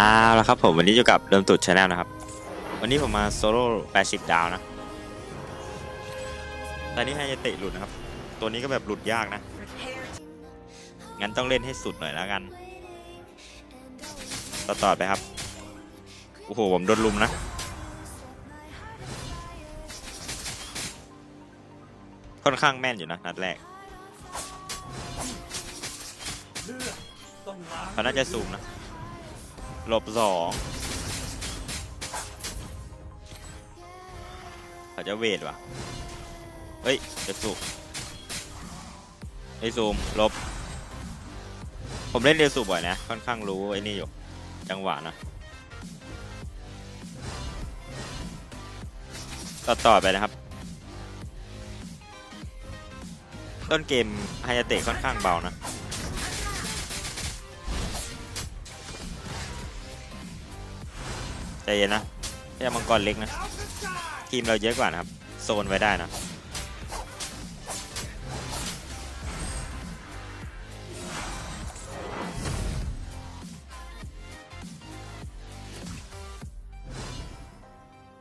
อ้าวแล้วครับผมวันนี้อยู่กับเริ่มตุดชาแนลนะครับ วันนี้ผมมาโซโล่80ดาวนะ ตอนนี้ให้เตะหลุดนะครับ ตัวนี้ก็แบบหลุดยากนะ งั้นต้องเล่นให้สุดหน่อยแล้วกัน ต่อต่อไปครับ โอ้โห ผมโดนลุมนะ ค่อนข้างแม่นอยู่นะ นัดแรกเขาน่าจะซูมนะ หลบสองเขาจะเวทว่ะเฮ้ยจะสุกไอ้ซูมลบ ผมเล่นเรียวสูบบ่อยนะ ค่อนข้างรู้ไอ้นี่อยู่ จังหวะนะต่อต่อไปนะครับ ต้นเกมไฮยาเตะค่อนข้างเบานะ เย็นนะแค่มังกรเล็กนะ ทีมเราเยอะกว่านะครับ โซนไว้ได้นะ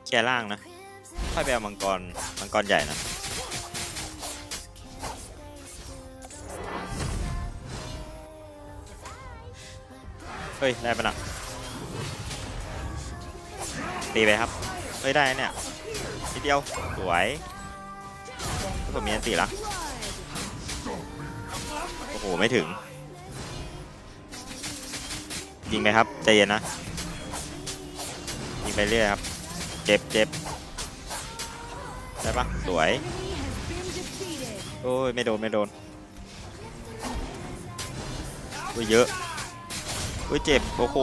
แค่ล่างนะค่อยไปเอามังกร มังกรใหญ่นะเฮ้ย ได้ปะนะ ตีไปครับเฮ้ยได้เนี่ยนิดเดียวสวยผมมีอันตีละโอ้โหไม่ถึง ยิงไปครับใจเย็นนะยิงไปเรื่อยครับเจ็บเจ็บได้ปะสวยโอ้ยไม่โดนไม่โดนอุ้ยเยอะอุ้ยเจ็บโอ้โห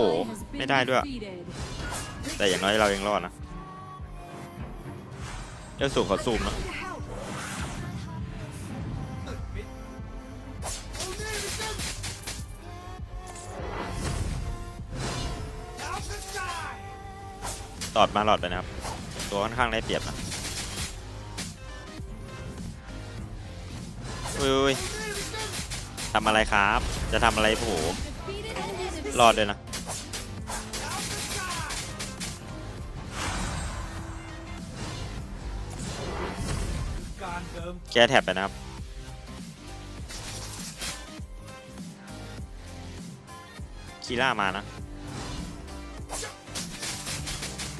ไม่ได้ด้วย แต่อย่างน้อยเรายังรอดนะเจ้าสูขอซูมนะตอดมาหลอดไปนะครับ ตัวค่อนข้างได้เปรียบนะอุ้ยอุ้ยทำอะไรครับ จะทำอะไรผมรอดเลยนะ แก้แท็บไปนะครับ คีล่ามานะ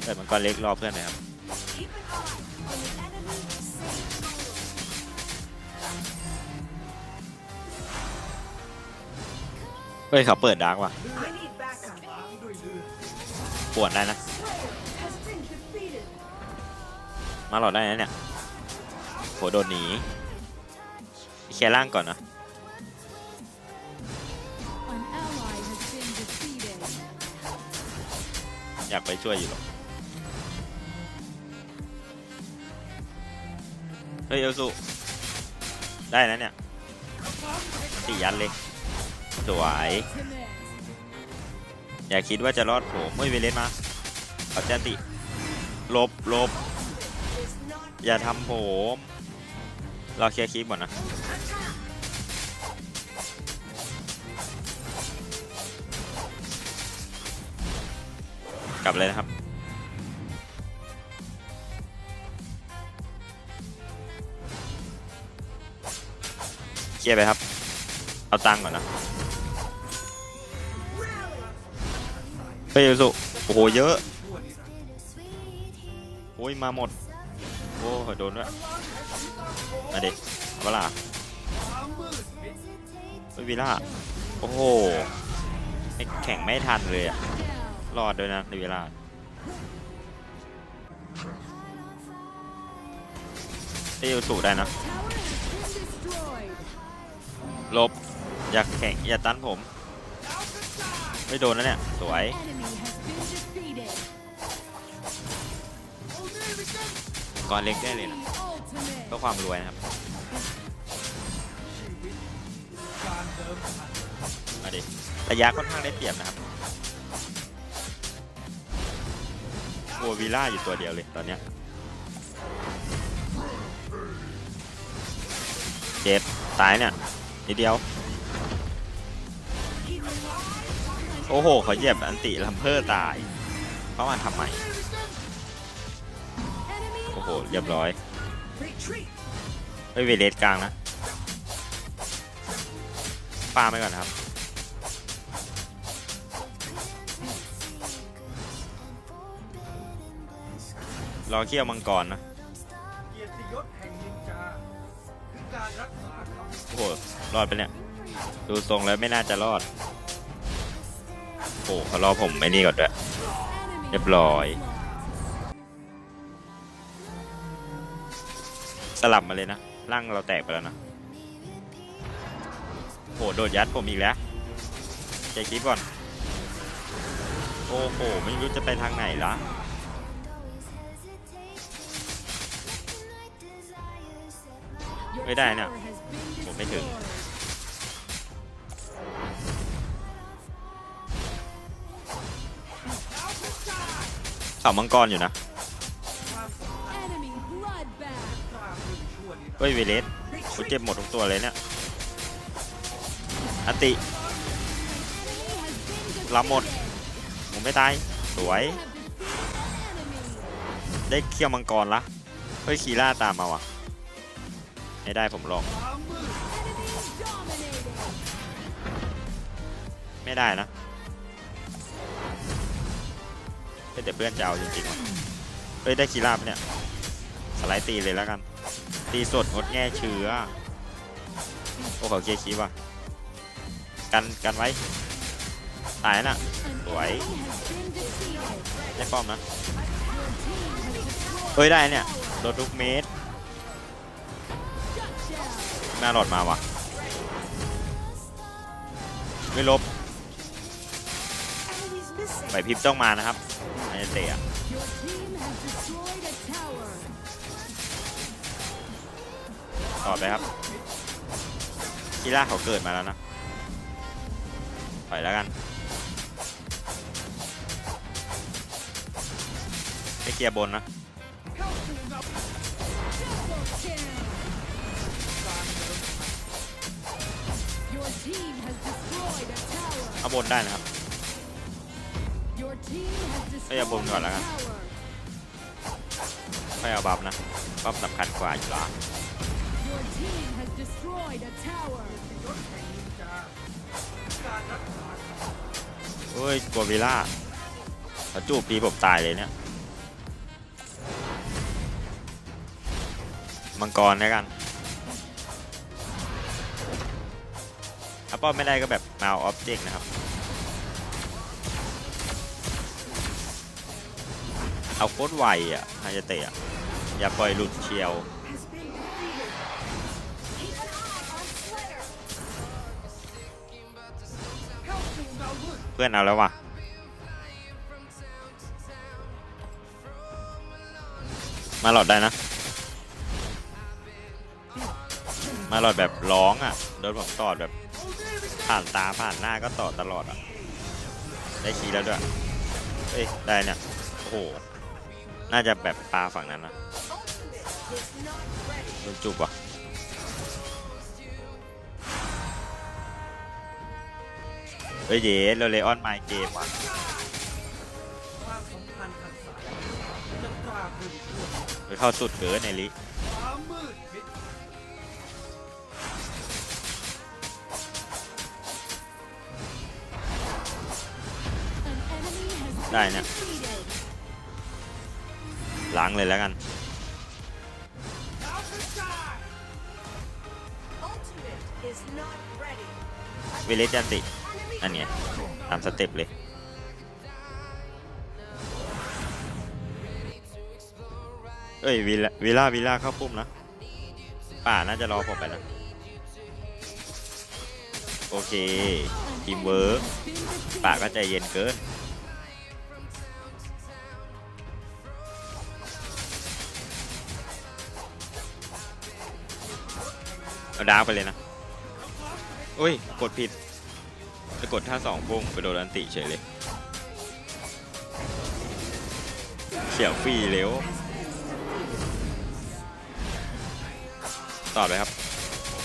เปิดมันก็เล็กรอเพื่อนหน่อยครับ เฮ้ยเขาเปิดดาร์กว่ะปวดได้นะ มาหลอดได้นะเนี่ย โหโดนหนีเคลียร์ล่างก่อนนะอยากไปช่วยอยู่หรอกเฮ้ยเอลสุได้นะเนี่ยตียันเลยสวย อย่าคิดว่าจะรอดผมไม่เวเลนมาเอาแจนติลบลบอย่าทำผม เราเคลียร์คลิปก่อนนะกลับเลยนะครับ เคลียร์ไปครับ เอาตังก่อนนะเฮ้ยสุโอ้โห เยอะ โอ้ย มาหมด อ้โหโดนด้วยมาดิเอาเปะล่าเฮ้ยวีล่าโอ้โหไม่แข่งไม่ทันเลยอะรอดด้วยนะในเวลาเอ้ยสูได้นะลบ อยากแข่งอย่าตันผม ไม่โดนนะเนี่ย สวย ก่อนเล็กได้เลยนะเพื่อความรวยนะครับมาดิระยะค่อนข้างได้เปรียบนะครับโอวีล่าอยู่ตัวเดียวเลยตอนเนี้ยเจ็บตายเนี่ยนิดเดียว โอ้โหเขาเหยียบอันติลัมเพอร์ตายเพราะมันทำไม หเรียบร้อยเฮ้ยเวเลสกลางนะปาไปก่อนนะครับรอเคี่ยวมังกรนะเกียรติยศแห่งนินจาคือการรักษาคำโอ้โหรอดไปเนี่ย ดูทรงแล้วไม่น่าจะรอด โอ้โหเขารอผมไม่นี่ก่อนด้วย เรียบร้อย สลับมาเลยนะร่างเราแตกไปแล้วนะโหโดดยัดผมอีกแล้วใจคลิปก่อน โอ้โห ไม่รู้จะไปทางไหนละไม่ได้เนี่ยผมไม่ถึงเสามังกรอยู่นะ เฮ้ยเวเลสกูเจ็บหมดทุกตัวเลยเนี่ยอติ Enemy has been รับหมดผมไม่ตาย สวย ได้เคี่ยวมังกรละเฮ้ยคีร่าตามมาว่ะ ไม่ได้ผมหลอกไม่ได้นะเฮ้ยแต่เพื่อนจะเอาจริงๆว่ะเฮ้ยได้คีร่าปะเนี่ย สไลด์ตีเลยแล้วกัน ตีสดงดแง่เชื้อโอ้เขาเคลียร์คีว่ะกันกันไว้ตายน่ะ An Ủa ấy. enemy has been defeated. ได้ป้อมนะเฮ้ยได้เนี่ยโดนทุกเมตรหน้าหลอดมาว่ะไม่ลบไปพิบต้องมานะครับอันเตะ ต่อไปครับกีฬาเขาเกิดมาแล้วนะปล่อยแล้วกันไปเคลียร์บนนะเอาบนได้นะครับ Your team has เอ้ยเอาบนก่อนแล้วกันไม่เอาบัฟนะบัฟสำคัญกว่าอยู่ละ Your team has destroyed a tower. เฮ้ยกลัววิล่าเขาจูบปีผมตายเลยเนี่ย มังกรแล้วกัน ถ้าป้อมไม่ได้ก็แบบมาเอาออบเจกต์นะครับ เอาโคตรไวอะฮายาเตะอะอย่าปล่อยหลุดเชียว พื่อนเอาแล้วว่ะมาหลอดได้นะ มาหลอดแบบร้องอะโดนผมตอดแบบ ผ่านตาผ่านหน้าก็ตอดตลอดอะ ได้คีแล้วด้วยเอ้ยได้เนี่ยโอ้โหน่าจะแบบปลาฝั่งนั้นนะโดนจุบว่ะ เฮ้ยเย้โรเลออนไมเกมว่ะความสัมพันธ์ทางสายจะกล้ามือชั่วไปเข้าสุดเกินในลิความมืดมิด An enemy has been Đây nè. defeated. ล้างเลยแล้วกัน ดาวกระจาย Ultimate is not ready. เวเลสจันติ อันเนี้ยตามสเต็ปเลยเอ้ยวิลล่าวิลล่าวิลล่าเข้าปุ่มนะป่าน่าจะรอผมไปนะโอเคทีมเวิร์กป่าก็ใจเย็นเกินเอาดาวไปเลยนะ อุ้ย กดผิด ไปกดท่าสองพุ่งไปโดนอันติเฉยเลยเขียวฟรีเร็วต่อไปครับ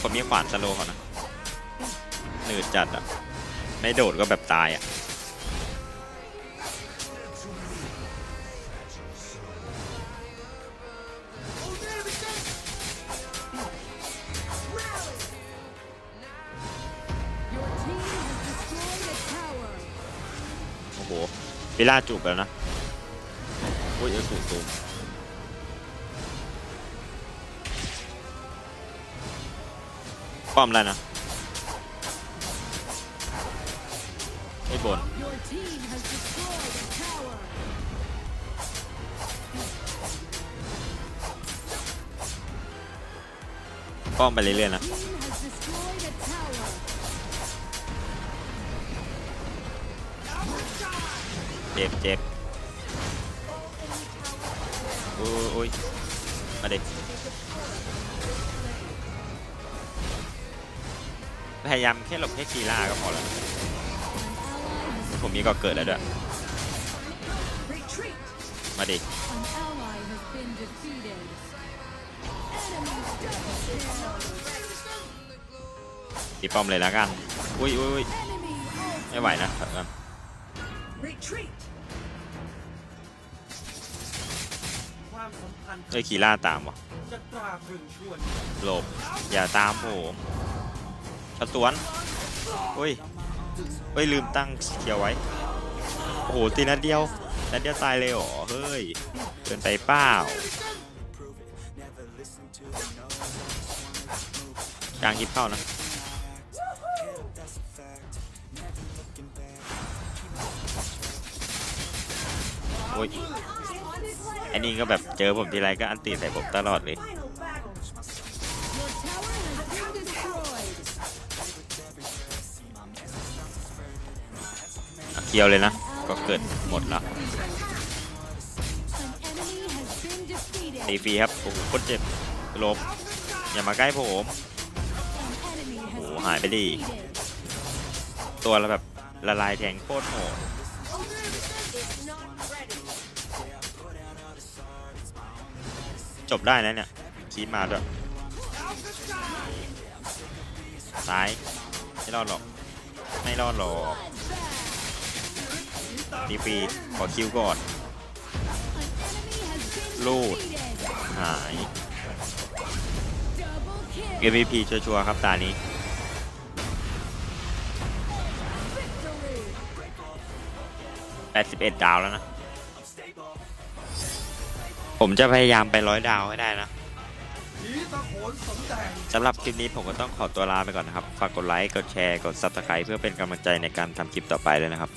คนมีขวานสโลเขานะหนืดจัดอะ ไม่โดดก็แบบตายอะ ฟิล่าจูบแล้วนะอุ้ยเอสูงสูงป้อมแล้วนะไม่บนป้อมไปเรื่อยๆนะ เจ็บเจ็บอุ้ยอุ้ยมาเด็กพยายามแค่หลบแค่คีล่าก็พอแล้ว ผมมีก็เกิดแล้วด้วย มาดิตีป้อมเลยแล้วกัน อุ้ยอุ้ยไม่ไหวนะถอยก่อน Retreat. ความสัมพันธ์เอ้ยคีล่าตามวะจะตราตรึงชั่วหลบ อย่าตามผมชัดสวนอุ้ยอุ้ยลืมตั้งเกียวไว้ โอ้โห ตีนัดเดียว นัดเดียวตายเลยเหรอ เฮ้ยเกินไปเปล่ากลางคลิปเข้านะ อ้ยอ้นี่ก็แบบเจอผมทีไรก็อันตีใส่ผมตลอดเลย Final battle. Your tower has been destroyed. อะเคียวเลยนะ ก็เกิดหมดละตีฟรีครับ โอ้โหโคตรเจ็บลบ อย่ามาใกล้ผม An enemy has Ủa, been hại cái gì? defeated. ตัวเราแบบละลายแทงโคตรโหด จบได้นะเนี่ยคีมาด้วยตายไม่รอดหรอก ไม่รอดหรอกตีฟีขอคิวก่อน An enemy has been Lord. defeated. หาย MVP ชัวร์ๆครับตานี้ Victory. 81ดาวแล้วนะ ผมจะพยายามไปร้อยดาวให้ได้นะผีตะโขนสมแดงสำหรับคลิปนี้ผมก็ต้องขอตัวลาไปก่อนนะครับ ฝากกดไลค์ กดแชร์ กด Subscribe เพื่อเป็นกำลังใจในการทำคลิปต่อไปเลยนะครับ